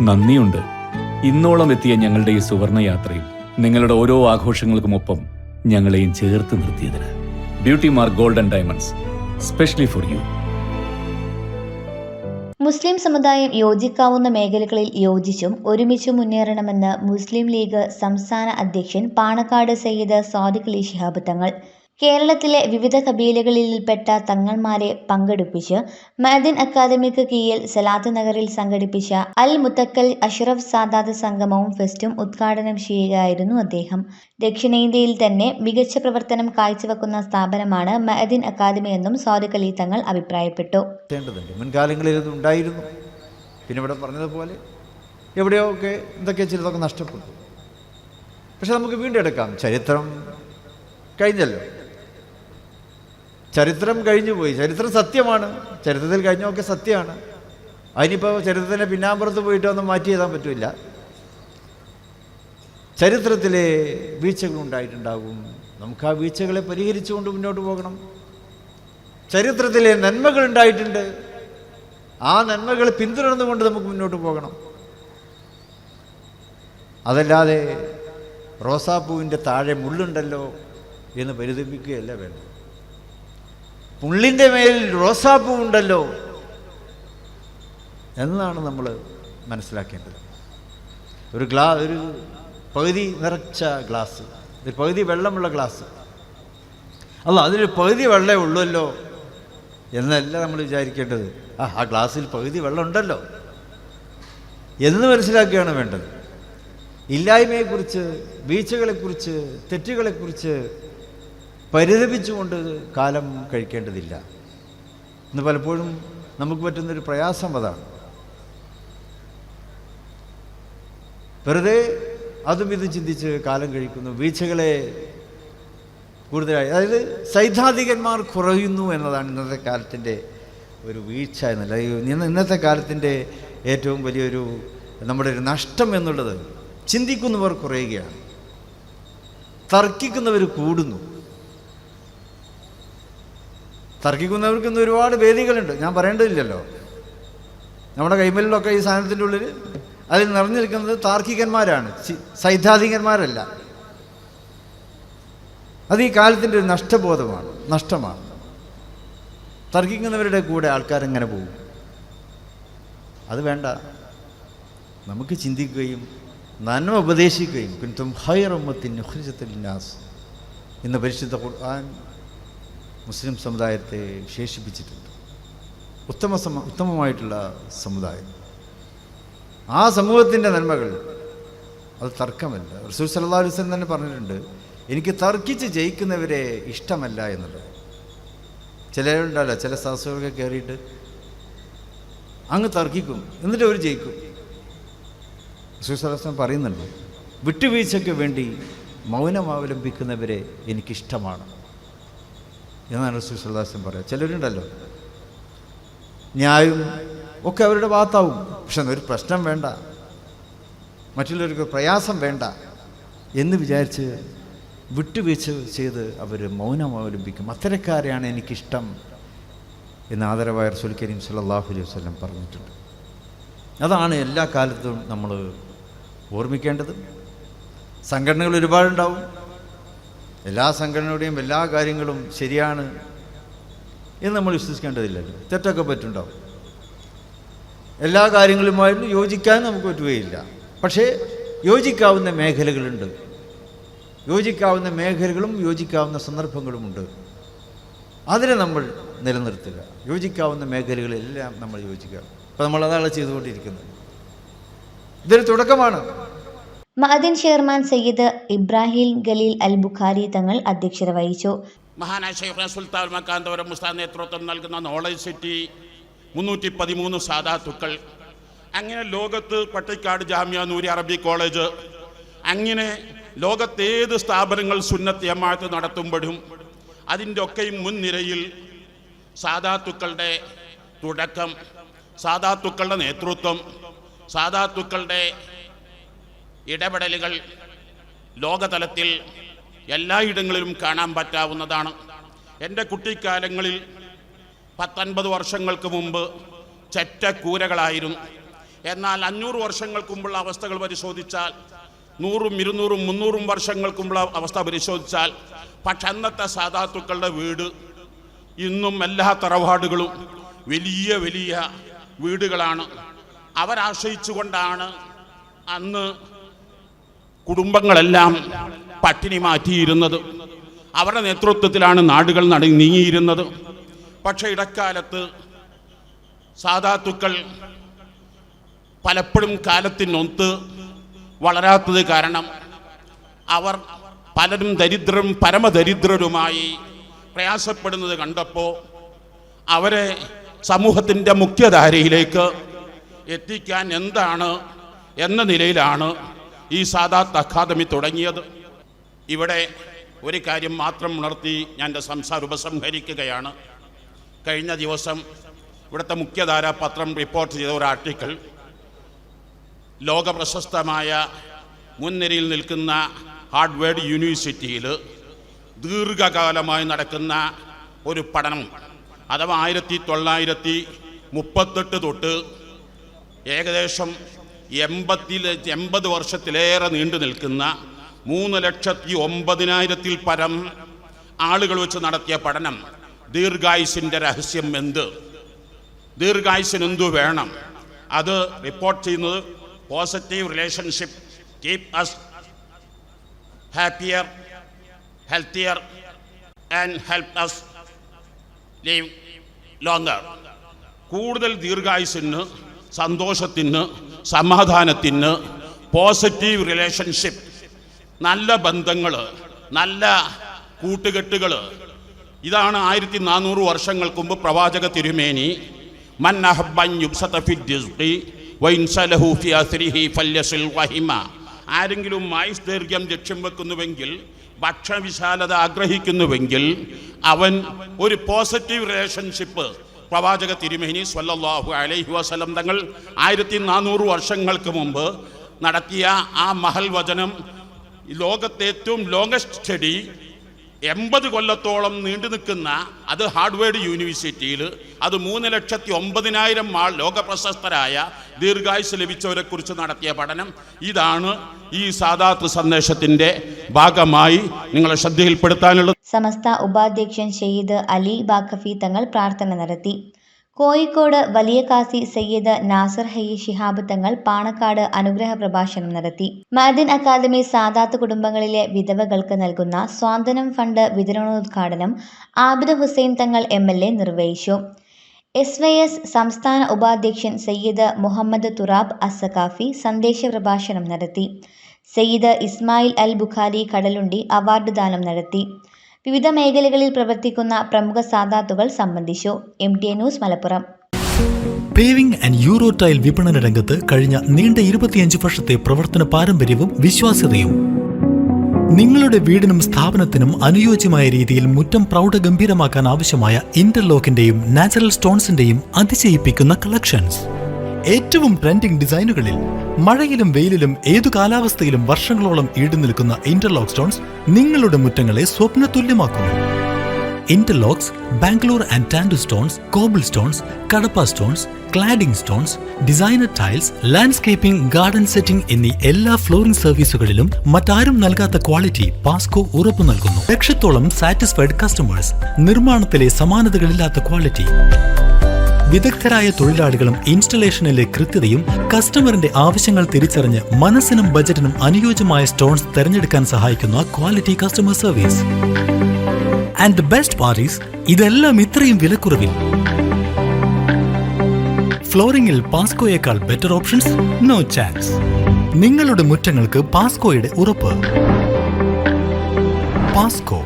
നന്ദിയുണ്ട്. ഇന്നോളം എത്തിയ ഞങ്ങളുടെ ഈ സുവർണ യാത്രയിൽ നിങ്ങളുടെ ഓരോ ആഘോഷങ്ങൾക്കുമൊപ്പം ഞങ്ങളെയും ചേർത്ത് നിർത്തിയതിന് beauty mark golden diamonds specially for you. മുസ്ലിം സമുദായം യോജിക്കാവുന്ന മേഖലകളിൽ യോജിച്ചും ഒരുമിച്ചും മുന്നേറണമെന്ന് മുസ്ലിം ലീഗ് സംസ്ഥാന അധ്യക്ഷൻ പാണക്കാട് സയ്യിദ് സാദിഖ് അലി ശിഹാബ് തങ്ങൾ കേരളത്തിലെ വിവിധ കബീലകളിൽപ്പെട്ട തങ്ങൾമാരെ പങ്കെടുപ്പിച്ച് മഅദിൻ അക്കാദമിക്ക് കീഴിൽ സലാത്ത് നഗറിൽ സംഘടിപ്പിച്ച അൽ മുത്തക്കൽ അഷ്റഫ് സാദാത്ത് സംഗമവും ഫെസ്റ്റും ഉദ്ഘാടനം ചെയ്യുകയായിരുന്നു അദ്ദേഹം. ദക്ഷിണേന്ത്യയിൽ തന്നെ മികച്ച പ്രവർത്തനം കാഴ്ചവെക്കുന്ന സ്ഥാപനമാണ് മഅദിൻ അക്കാദമി എന്നും സാദിഖ് അലി തങ്ങൾ അഭിപ്രായപ്പെട്ടു. മുൻകാലങ്ങളിൽ ഉണ്ടായിരുന്നു. പിന്നെ ഇവിടെ പറഞ്ഞതുപോലെ എവിടെയോ ഒക്കെ എന്തൊക്കെ ചിലതൊക്കെ നഷ്ടപ്പെട്ടു. പക്ഷെ നമുക്ക് വീണ്ടും എടുക്കാം ചരിത്രം കഴിഞ്ഞല്ലോ. ചരിത്രം കഴിഞ്ഞു പോയി. ചരിത്രം സത്യമാണ്. ചരിത്രത്തിൽ കഴിഞ്ഞൊക്കെ സത്യമാണ്. അതിനിപ്പോൾ ചരിത്രത്തിന്റെ പിന്നാമ്പുറത്ത് പോയിട്ട് ഒന്നും മാറ്റി എഴുതാൻ പറ്റില്ല. ചരിത്രത്തിലെ വീഴ്ചകൾ ഉണ്ടായിട്ടുണ്ടാകും. നമുക്ക് ആ വീഴ്ചകളെ പരിഹരിച്ചുകൊണ്ട് മുന്നോട്ട് പോകണം. ചരിത്രത്തിലെ നന്മകൾ ഉണ്ടായിട്ടുണ്ട്. ആ നന്മകൾ പിന്തുടർന്നുകൊണ്ട് നമുക്ക് മുന്നോട്ട് പോകണം. അതല്ലാതെ റോസാപ്പൂവിന്റെ താഴെ മുള്ളുണ്ടല്ലോ എന്ന് പരിതപിക്കുകയല്ല വേണം പുള്ളിന്റെ മേൽ റോസാപ്പൂ ഉണ്ടല്ലോ എന്നാണ് നമ്മൾ മനസ്സിലാക്കേണ്ടത്. ഒരു ഗ്ലാ ഒരു പകുതി നിറച്ച ഗ്ലാസ് ഒരു പകുതി വെള്ളമുള്ള ഗ്ലാസ്. അല്ല അതിലൊരു പകുതി വെള്ളമേ ഉള്ളുവല്ലോ എന്നല്ല നമ്മൾ വിചാരിക്കേണ്ടത്. ആ ആ ഗ്ലാസ്സിൽ പകുതി വെള്ളം ഉണ്ടല്ലോ എന്ന് മനസ്സിലാക്കുകയാണ് വേണ്ടത്. ഇല്ലായ്മയെക്കുറിച്ച് വീഴ്ചകളെക്കുറിച്ച് തെറ്റുകളെക്കുറിച്ച് പരിതപിച്ചുകൊണ്ട് കാലം കഴിക്കേണ്ടതില്ല. ഇന്ന് പലപ്പോഴും നമുക്ക് പറ്റുന്നൊരു പ്രയാസം അതാണ്. വെറുതെ അതും ഇതും ചിന്തിച്ച് കാലം കഴിക്കുന്നു വീഴ്ചകളെ കൂടുതലായി. അതായത് സൈദ്ധാന്തികന്മാർ കുറയുന്നു എന്നതാണ് ഇന്നത്തെ കാലത്തിന്റെ ഒരു വീഴ്ച എന്നല്ല ഇന്ന് ഇന്നത്തെ കാലത്തിന്റെ ഏറ്റവും വലിയൊരു നമ്മുടെ ഒരു നഷ്ടം എന്നുള്ളത് ചിന്തിക്കുന്നവർ കുറയുകയാണ്. തർക്കിക്കുന്നവർ കൂടുന്നു. തർക്കിക്കുന്നവർക്ക് ഇന്ന് ഒരുപാട് വേദികളുണ്ട്. ഞാൻ പറയേണ്ടതില്ലല്ലോ. നമ്മുടെ കൈമലിലൊക്കെ ഈ സാധനത്തിന്റെ ഉള്ളിൽ അതിൽ നിറഞ്ഞു നിൽക്കുന്നത് താർക്കികന്മാരാണ്. സൈദ്ധാന്തികന്മാരല്ല. അത് ഈ കാലത്തിന്റെ ഒരു നഷ്ടബോധമാണ്. നഷ്ടമാണ്. തർക്കിക്കുന്നവരുടെ കൂടെ ആൾക്കാരെങ്ങനെ പോകും. അത് വേണ്ട. നമുക്ക് ചിന്തിക്കുകയും നന്മ ഉപദേശിക്കുകയും. കുൻതും ഹൈറമ്മത്തിൻ നാസ്. എന്ന പരിശുദ്ധ ഖുർആൻ മുസ്ലിം സമുദായത്തെ വിശേഷിപ്പിച്ചിട്ടുണ്ട്. ഉത്തമ സമ ഉത്തമമായിട്ടുള്ള സമുദായം. ആ സമൂഹത്തിന്റെ നന്മകൾ അത് തർക്കമല്ല. റസൂൽ സല്ലാ വസല്ലം തന്നെ പറഞ്ഞിട്ടുണ്ട് എനിക്ക് തർക്കിച്ച് ജയിക്കുന്നവരെ ഇഷ്ടമല്ല എന്നുള്ളത്. ചിലരുണ്ടല്ലോ ചില സദസ്സുകളൊക്കെ കയറിയിട്ട് അങ്ങ് തർക്കിക്കും എന്നിട്ട് അവർ ജയിക്കും. റസൂൽ വസല്ലം പറയുന്നുണ്ട് വിട്ടുവീഴ്ചയ്ക്ക് വേണ്ടി മൗനം അവലംബിക്കുന്നവരെ എനിക്കിഷ്ടമാണ്. എന്നാണ് വസല്ലം പറയുക. ചിലരുണ്ടല്ലോ. ന്യായം ഒക്കെ അവരുടെ ഭാഗത്താവും. പക്ഷെ ഒരു പ്രശ്നം വേണ്ട. മറ്റുള്ളവർക്ക് പ്രയാസം വേണ്ട എന്ന് വിചാരിച്ച് വിട്ടുവീഴ്ച ചെയ്ത് അവർ മൗനം അവലംബിക്കും. അത്തരക്കാരെയാണ് എനിക്കിഷ്ടം എന്ന് ആദരവായ റസൂൽ കരീം സല്ലല്ലാഹു അലൈഹി വസ്ലം പറഞ്ഞിട്ടുണ്ട്. അതാണ് എല്ലാ കാലത്തും നമ്മൾ ഓർമ്മിക്കേണ്ടത്. സംഘടനകൾ ഒരുപാടുണ്ടാവും. എല്ലാ സംഘടനയുടെയും എല്ലാ കാര്യങ്ങളും ശരിയാണ് എന്ന് നമ്മൾ വിശ്വസിക്കേണ്ടതില്ലല്ലോ തെറ്റൊക്കെ പറ്റുണ്ടാവും. എല്ലാ കാര്യങ്ങളുമായിട്ടും യോജിക്കാൻ നമുക്ക് പറ്റുകയില്ല. പക്ഷേ യോജിക്കാവുന്ന മേഖലകളുണ്ട്. യോജിക്കാവുന്ന മേഖലകളും യോജിക്കാവുന്ന സന്ദർഭങ്ങളുമുണ്ട്. അതിനെ നമ്മൾ നിലനിർത്തുക. യോജിക്കാവുന്ന മേഖലകളെല്ലാം നമ്മൾ യോജിക്കുക. അപ്പോൾ നമ്മൾ അതാണ് ചെയ്തുകൊണ്ടിരിക്കുന്നത്. ഇതൊരു തുടക്കമാണ്. മഅദിൻ ചെയർമാൻ സയ്യിദ് ഇബ്രാഹിം ഖലീൽ അൽ ബുഖാരി തങ്ങൾ അധ്യക്ഷത വഹിച്ചു. മഹാനായ ഷെയ്ഖ് സുൽത്താൻ മക്കാന്തപുരം മുസ്താദ് നേതൃത്വം നൽകുന്ന നോളജ് സിറ്റി മുന്നൂറ്റി പതിമൂന്ന് സാധാത്തുക്കൾ. അങ്ങനെ ലോകത്ത് പട്ടിക്കാട് ജാമ്യ നൂരി അറബി കോളേജ് അങ്ങനെ ലോകത്തേത് സ്ഥാപനങ്ങൾ സുന്നത്ത് എമാത്ത് നടത്തുമ്പോഴും അതിന്റെ ഒക്കെയും മുൻനിരയിൽ സാധാത്തുക്കളുടെ തുടക്കം സാധാത്തുക്കളുടെ നേതൃത്വം സാധാത്തുക്കളുടെ ഇടപെടലുകൾ ലോകതലത്തിൽ എല്ലായിടങ്ങളിലും കാണാൻ പറ്റാവുന്നതാണ്. എന്റെ കുട്ടിക്കാലങ്ങളിൽ പത്തൊൻപത് വർഷങ്ങൾക്ക് മുമ്പ് ചെറ്റക്കൂരകളായിരുന്നു. എന്നാൽ അഞ്ഞൂറ് വർഷങ്ങൾക്ക് മുമ്പുള്ള അവസ്ഥകൾ പരിശോധിച്ചാൽ നൂറും ഇരുന്നൂറും മുന്നൂറും വർഷങ്ങൾക്ക് മുമ്പുള്ള അവസ്ഥ പരിശോധിച്ചാൽ പക്ഷെ അന്നത്തെ സാധാത്തുക്കളുടെ വീട് ഇന്നും എല്ലാ തറവാടുകളും വലിയ വലിയ വീടുകളാണ്. അവരാശ്രയിച്ചുകൊണ്ടാണ് അന്ന് കുടുംബങ്ങളെല്ലാം പട്ടിണി മാറ്റിയിരുന്നത്. അവരുടെ നേതൃത്വത്തിലാണ് നാടുകൾ നട നീങ്ങിയിരുന്നത്. പക്ഷേ ഇടക്കാലത്ത് സാധാത്തുക്കൾ പലപ്പോഴും കാലത്തിനൊത്ത് വളരാത്തത് കാരണം അവർ പലരും ദരിദ്രരും പരമദരിദ്രരുമായി പ്രയാസപ്പെടുന്നത് കണ്ടപ്പോൾ അവരെ സമൂഹത്തിന്റെ മുഖ്യധാരയിലേക്ക് എത്തിക്കാൻ എന്താണ് എന്ന നിലയിലാണ് ഈ സാദാത്ത് അക്കാദമി തുടങ്ങിയത്. ഇവിടെ ഒരു കാര്യം മാത്രം ഉണർത്തി ഞാൻ എന്റെ സംസാരം ഉപസംഹരിക്കുകയാണ് കഴിഞ്ഞ ദിവസം ഇവിടുത്തെ മുഖ്യധാര പത്രം റിപ്പോർട്ട് ചെയ്ത ഒരു ആർട്ടിക്കിൾ ലോകപ്രശസ്തമായ മുൻനിരയിൽ നിൽക്കുന്ന ഹാർഡ്വേർഡ് യൂണിവേഴ്സിറ്റിയിൽ ദീർഘകാലമായി നടക്കുന്ന ഒരു പഠനം അഥവാ ആയിരത്തി തൊള്ളായിരത്തി മുപ്പത്തെട്ട് തൊട്ട് ഏകദേശം എൺപത്തിൽ എൺപത് വർഷത്തിലേറെ നീണ്ടു നിൽക്കുന്ന മൂന്ന് ലക്ഷത്തി ഒമ്പതിനായിരത്തിൽ പരം ആളുകൾ വെച്ച് നടത്തിയ പഠനം ദീർഘായുസിന്റെ രഹസ്യം എന്ത്? ദീർഘായുസിന് എന്തു വേണം? അത് റിപ്പോർട്ട് ചെയ്യുന്നത് positive relationship keep us happier healthier and help us live longer കൂടുതൽ ദീർഘായുസിന് സന്തോഷത്തിന് സമാധാനത്തിന് പോസിറ്റീവ് റിലേഷൻഷിപ്പ് നല്ല ബന്ധങ്ങൾ നല്ല കൂട്ടുകെട്ടുകൾ ഇതാണ് ആയിരത്തി നാനൂറ് വർഷങ്ങൾക്ക് മുമ്പ് പ്രവാചക തിരുമേനി മൻ ആരെങ്കിലും ആയുസ് ദൈർഘ്യം ലക്ഷ്യം വെക്കുന്നുവെങ്കിൽ ഭക്ഷണവിശാലത ആഗ്രഹിക്കുന്നുവെങ്കിൽ അവൻ ഒരു പോസിറ്റീവ് റിലേഷൻഷിപ്പ് പ്രവാചക തിരുമേനി സ്വല്ലല്ലാഹു അലൈഹി വസല്ലം തങ്ങൾ ആയിരത്തി നാനൂറ് വർഷങ്ങൾക്ക് മുമ്പ് നടത്തിയ ആ മഹൽ വചനം ലോകത്തെ ഏറ്റവും ലോങ്ങസ്റ്റ് സ്റ്റഡി എൺപത് കൊല്ലത്തോളം നീണ്ടു നിൽക്കുന്ന അത് ഹാർഡ്വേർഡ് യൂണിവേഴ്സിറ്റിയിൽ അത് മൂന്ന് ലക്ഷത്തി ഒമ്പതിനായിരം ആൾ ലോകപ്രശസ്തരായ ദീർഘായുസ് ലഭിച്ചവരെ കുറിച്ച് നടത്തിയ പഠനം. ഇതാണ് ഈ സാദാത്ത് സന്ദേശത്തിന്റെ ഭാഗമായി നിങ്ങളെ ശ്രദ്ധയിൽപ്പെടുത്താനുള്ളത്. സമസ്ത ഉപാധ്യക്ഷൻ ഷെയ്ദ് അലി ബാഖഫി തങ്ങൾ പ്രാർത്ഥന നടത്തി. കോഴിക്കോട് വലിയ കാസി സയ്യിദ് നാസർ ഹയ്യ ശിഹാബ് തങ്ങൾ പാണക്കാട് അനുഗ്രഹ പ്രഭാഷണം നടത്തി. മഅദിൻ അക്കാദമി സാദാത്ത് കുടുംബങ്ങളിലെ വിധവകൾക്ക് നൽകുന്ന സ്വാന്തനം ഫണ്ട് വിതരണോദ്ഘാടനം Abid Hussain Thangal M L A നിർവഹിച്ചു. എസ് വൈ എസ് സംസ്ഥാന ഉപാധ്യക്ഷൻ സയ്യിദ് മുഹമ്മദ് തുറാബ് അസഖാഫി സന്ദേശ പ്രഭാഷണം നടത്തി. സയ്യിദ് ഇസ്മായിൽ അൽ ബുഖാരി കടലുണ്ടി അവാർഡ് ദാനം നടത്തി. വിവിധ മേഖലകളിൽ പ്രവർത്തിക്കുന്ന പ്രമുഖ സാധാത്തുകൾ സംബന്ധിച്ചു. M T news Malappuram. Paving and euro tile വിപണന രംഗത്ത് കഴിഞ്ഞ നീണ്ട ഇരുപത്തിയഞ്ച് വർഷത്തെ പ്രവർത്തന പാരമ്പര്യവും വിശ്വാസ്യതയും. നിങ്ങളുടെ വീടിനും സ്ഥാപനത്തിനും അനുയോജ്യമായ രീതിയിൽ മുറ്റം പ്രൗഢഗംഭീരമാക്കാൻ ആവശ്യമായ ഇന്റർലോക്കിന്റെയും നാച്ചുറൽ സ്റ്റോൺസിന്റെയും അതിശയിപ്പിക്കുന്ന കളക്ഷൻസ് ഏറ്റവും ട്രെൻഡിംഗ് ഡിസൈനുകളിൽ മഴയിലും വെയിലിലും ഏതു കാലാവസ്ഥയിലും വർഷങ്ങളോളം ഈടു നിൽക്കുന്ന ഇന്റർലോക്ക് സ്റ്റോൺസ് നിങ്ങളുടെ മുറ്റങ്ങളെ സ്വപ്നതുല്യമാക്കുന്നു. Interlocks Bangalore and Tandur stones cobble stones Cuddapah stones cladding stones designer tiles landscaping garden setting എന്നീ എല്ലാ ഫ്ലോറിംഗ് സർവീസുകളിലും മറ്റാരും നൽകാത്ത ക്വാളിറ്റി പാസ്കോ ഉറപ്പു നൽകുന്നു. ലക്ഷത്തോളം സാറ്റിസ്ഫൈഡ് കസ്റ്റമേഴ്സ് നിർമ്മാണത്തിലെ സമാനതകളില്ലാത്ത ക്വാളിറ്റി വിദഗ്ധരായ തൊഴിലാളികളും ഇൻസ്റ്റലേഷനിലെ കൃത്യതയും കസ്റ്റമറിന്റെ ആവശ്യങ്ങൾ തിരിച്ചറിഞ്ഞ് മനസ്സിനും ബജറ്റിനും അനുയോജ്യമായ സ്റ്റോൺസ് തിരഞ്ഞെടുക്കാൻ സഹായിക്കുന്ന quality customer service. And best parties ഇതെല്ലാം ഇത്രയും വിലക്കുറവിൽ. ഫ്ലോറിംഗിൽ പാസ്കോയേക്കാൾ ബെറ്റർ ഓപ്ഷൻസ് നോ ചാൻസ് നിങ്ങളുടെ മുറ്റങ്ങൾക്ക് പാസ്കോയുടെ ഉറപ്പ്. പാസ്കോ